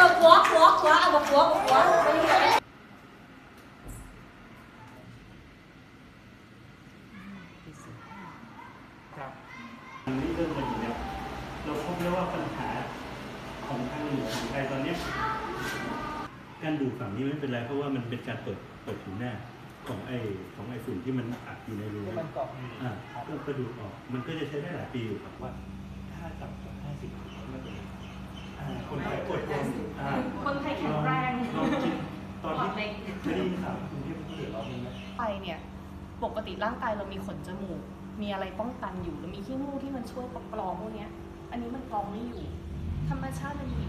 หัวหัวไม่ได้ครับอันนี้เริ่มกันอยู่แล้วเราพบแล้วว่าปัญหาของทางเหนือของไทยตอนนี้การดูฝั่งนี้ไม่เป็นไรเพราะว่ามันเป็นการเปิดเปิดผิวหน้าของไอของไอ้ฝุ่นที่มันอัดอยู่ในรูเกาะอยู่อ่าก็กระดูออก มันก็จะใช้ได้หลายปีอยู่ครับว่าถ้าต่ำกว่าห้าสิบมันเป็น อ่าคนไข้ปวดคนอ่า คนไทยแข็งแรง ลองคิดตอน ปอ ที่ ดเล็ก ไม่ได้ยินข่าว คุณที่พูดเรามีไหม ไป เนี่ยปกติร่างกายเรามีขนจมูก มีอะไรป้องกันอยู่แล้วมีขี้มูกที่มันช่วยกรองพวกเนี้ยอันนี้มันกรองไม่อยู่ ธรรมชาติมันมี